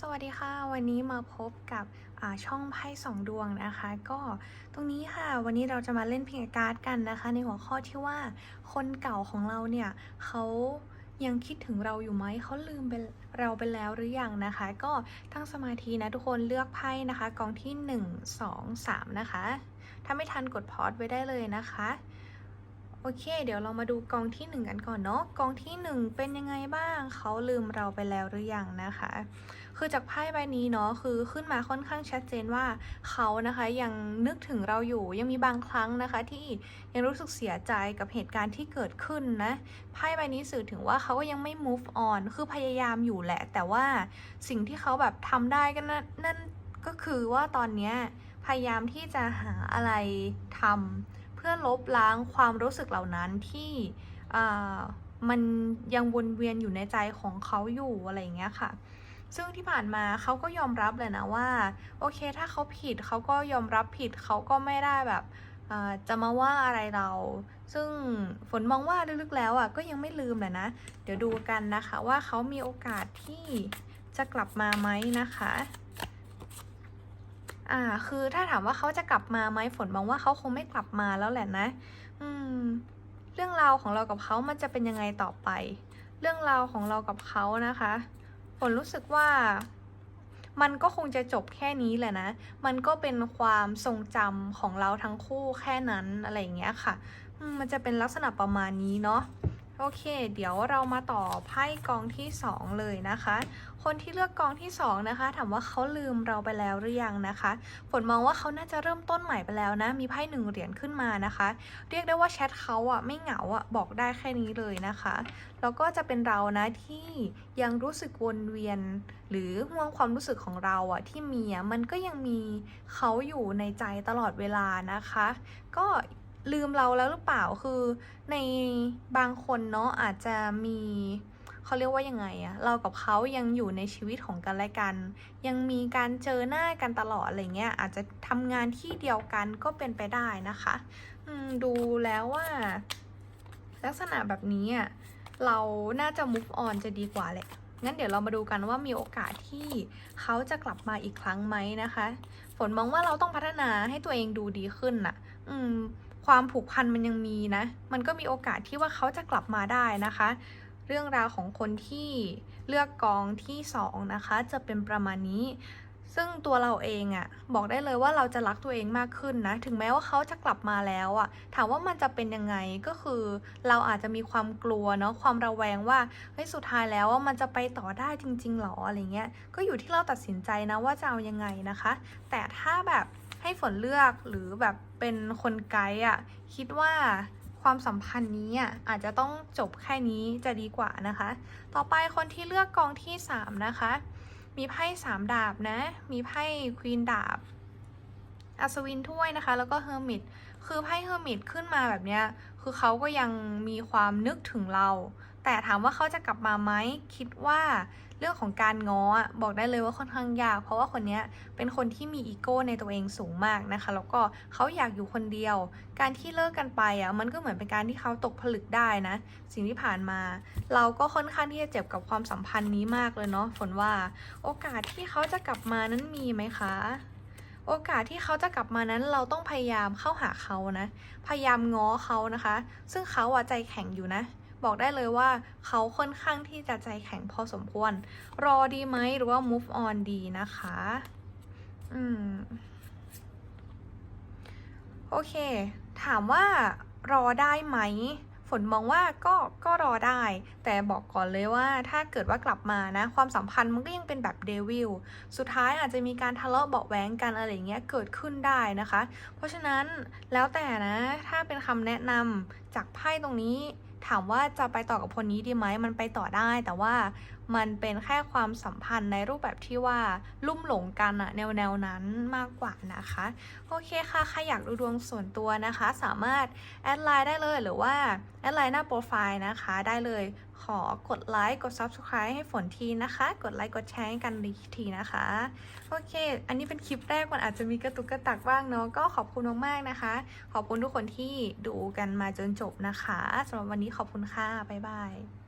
สวัสดีค่ะ วันนี้มาพบกับช่องไพ่สองดวงนะคะ ก็ตรงนี้ค่ะวันนี้เราจะมาเล่นเพลงการ์ดกันนะคะ ในหัวข้อที่ว่าคนเก่าของเราเนี่ยเขายังคิดถึงเราอยู่ไหม เขาลืมไปเราไปแล้วหรือยังนะคะ ก็ตั้งสมาธินะทุกคนเลือกไพ่นะคะ กองที่ 1 2 3 นะคะ ถ้าไม่ทันกดพอดไว้ได้เลยนะคะ โอเค เดี๋ยวเรามาดูกองที่ 1 กันก่อนเนาะกองที่ 1 เป็นยังไงบ้าง เขาลืมเราไปแล้วหรือยังนะคะ คือจากไพ่ใบนี้เนาะคือขึ้นมาค่อนข้างชัดเจนว่าเขานะคะยังนึกถึงเราอยู่ยังมีบางครั้งนะคะ ที่ยังรู้สึกเสียใจกับเหตุการณ์ที่เกิดขึ้นนะไพ่ใบนี้สื่อถึงว่าเขาก็ยังไม่ move on คือพยายามอยู่แหละ แต่ว่าสิ่งที่เขาแบบทำได้ก็นั่นนั่นก็คือว่าตอนเนี้ยพยายามที่จะหาอะไรทำเพื่อลบล้างความรู้สึกเหล่านั้นที่มันยังวนเวียนอยู่ในใจของเขาอยู่อะไรอย่างเงี้ยค่ะ ซึ่งที่ผ่านมาเขาก็ยอมรับเลยนะว่า โอเคถ้าเขาผิดเขาก็ยอมรับผิดเขาก็ไม่ได้แบบจะมาว่าอะไรเรา ซึ่งฝนมองว่าลึกๆแล้วอะก็ยังไม่ลืมแหละนะ เดี๋ยวดูกันนะคะว่าเขามีโอกาสที่จะกลับมาไหมนะคะ อ่า คือถ้าถามว่าเขาจะกลับมาไหมฝนมองว่าเขาคงไม่กลับมาแล้วแหละนะ อืม เรื่องราวของเรากับเขามันจะเป็นยังไงต่อไป เรื่องราวของเรากับเขานะคะ ฝนรู้สึกว่ามันก็คงจะจบแค่นี้แหละนะ มันก็เป็นความทรงจำของเราทั้งคู่แค่นั้นอะไรอย่างเงี้ยค่ะมมันจะเป็นลักษณะประมาณนี้เนาะ โอเค เดี๋ยวเรามาต่อไพ่กองที่ 2 เลยนะคะ คนที่เลือกกองที่ 2 นะคะ ถามว่าเขาลืมเราไปแล้วหรือยังนะคะฝนมองว่าเขาน่าจะเริ่มต้นใหม่ไปแล้วนะ มีไพ่หนึ่งเหรียญขึ้นมานะคะ เรียกได้ว่าแชทเขาอะไม่เหงาอะบอกได้แค่นี้เลยนะคะ แล้วก็จะเป็นเรานะที่ยังรู้สึกวนเวียน หรือห่วงความรู้สึกของเราอะที่มีอะมันก็ยังมีเขาอยู่ในใจตลอดเวลานะคะ ก็ ลืมเราแล้วหรือเปล่าคือในบางคนเนาะอาจจะมีเขาเรียกว่ายังไงอะเรากับเขายังอยู่ในชีวิตของกันและกัน ยังมีการเจอหน้ากันตลอดอะไรเงี้ยอาจจะทำงานที่เดียวกันก็เป็นไปได้นะคะอืมดูแล้วว่า ลักษณะแบบนี้อะเราน่าจะ move on จะดีกว่าแหละงั้นเดี๋ยวเรามาดูกันว่ามีโอกาสที่เขาจะกลับมาอีกครั้งไหมนะคะ ฝนมองว่าเราต้องพัฒนาให้ตัวเองดูดีขึ้นน่ะ อืม ความผูกพันมันยังมีนะ มันก็มีโอกาสที่ว่าเขาจะกลับมาได้นะคะ เรื่องราวของคนที่เลือกกองที่สองนะคะจะเป็นประมาณนี้ ซึ่งตัวเราเองอะ่ะบอกได้เลยว่าเราจะรักตัวเองมากขึ้นนะ ถึงแม้ว่าเขาจะกลับมาแล้วอะ่ะ ถามว่ามันจะเป็นยังไงก็คือเราอาจจะมีความกลัวเนาะความระแวงว่าเฮ้ยสุดท้ายแล้วว่ามันจะไปต่อได้จริงๆหรออะไรเงี้ย ก็อยู่ที่เราตัดสินใจนะว่าจะเอายังไงนะคะ แต่ถ้าแบบ ให้ฝนเลือกหรือแบบเป็นคนไกด์อะคิดว่าความสัมพันธ์นี้อะอาจจะต้องจบแค่นี้จะดีกว่านะคะ ต่อไปคนที่เลือกกองที่สามนะคะ มีไพ่สามดาบนะ มีไพ่ควีนดาบอัศวินถ้วยนะคะ แล้วก็เฮอร์มิตคือไพ่เฮอร์มิตขึ้นมาแบบเนี้ย คือเขาก็ยังมีความนึกถึงเรา แต่ถามว่าเขาจะกลับมาไหมคิดว่าเรื่องของการง้อบอกได้เลยว่าค่อนข้างยาก เพราะว่าคนนี้เป็นคนที่มีอีโก้ในตัวเองสูงมากนะคะ แล้วก็เขาอยากอยู่คนเดียว การที่เลิกกันไปอะมันก็เหมือนเป็นการที่เขาตกผลึกได้นะ สิ่งที่ผ่านมา เราก็ค่อนข้างที่จะเจ็บกับความสัมพันธ์นี้มากเลยเนาะฝนว่า โอกาสที่เขาจะกลับมานั้นมีไหมคะโอกาสที่เขาจะกลับมานั้นเราต้องพยายามเข้าหาเขานะ พยายามง้อเขานะคะ ซึ่งเขาอะใจแข็งอยู่นะ บอกได้เลยว่าเขาค่อนข้างที่จะใจแข็งพอสมควร รอดีไหมหรือว่า move on ดีนะคะ อืม โอเค ถามว่ารอได้ไหม ฝนมองว่าก็ ก็รอได้ แต่บอกก่อนเลยว่าถ้าเกิดว่ากลับมานะ ความสัมพันธ์มันก็ยังเป็นแบบเดวิล สุดท้ายอาจจะมีการทะเลาะเบาะแว้งกันอะไรอย่างเงี้ยเกิดขึ้นได้นะคะ เพราะฉะนั้นแล้วแต่นะ ถ้าเป็นคำแนะนำจากไพ่ตรงนี้ ถามว่าจะไปต่อกับคนนี้ดีไหมมันไปต่อได้ แต่ว่า มันเป็นแค่ความสัมพันธ์ในรูปแบบที่ว่าลุ่มหลงกันอะแนวแนวนั้นมากกว่านะคะ โอเคค่ะใครอยากดูดวงส่วนตัวนะคะ สามารถแอดไลน์ได้เลยหรือว่าแอดไลน์หน้าโปรไฟล์นะคะได้เลยขอกดไลค์กด Subscribe ให้ฝนทีนะคะ กดไลค์กดแชร์ให้กันดีทีนะคะ โอเค อันนี้เป็นคลิปแรกมันอาจจะมีกระตุกกระตักบ้างเนาะก็ขอบคุณมากๆนะคะ ขอบคุณทุกคนที่ดูกันมาจนจบนะคะสำหรับวันนี้ขอบคุณค่ะ บ๊ายบาย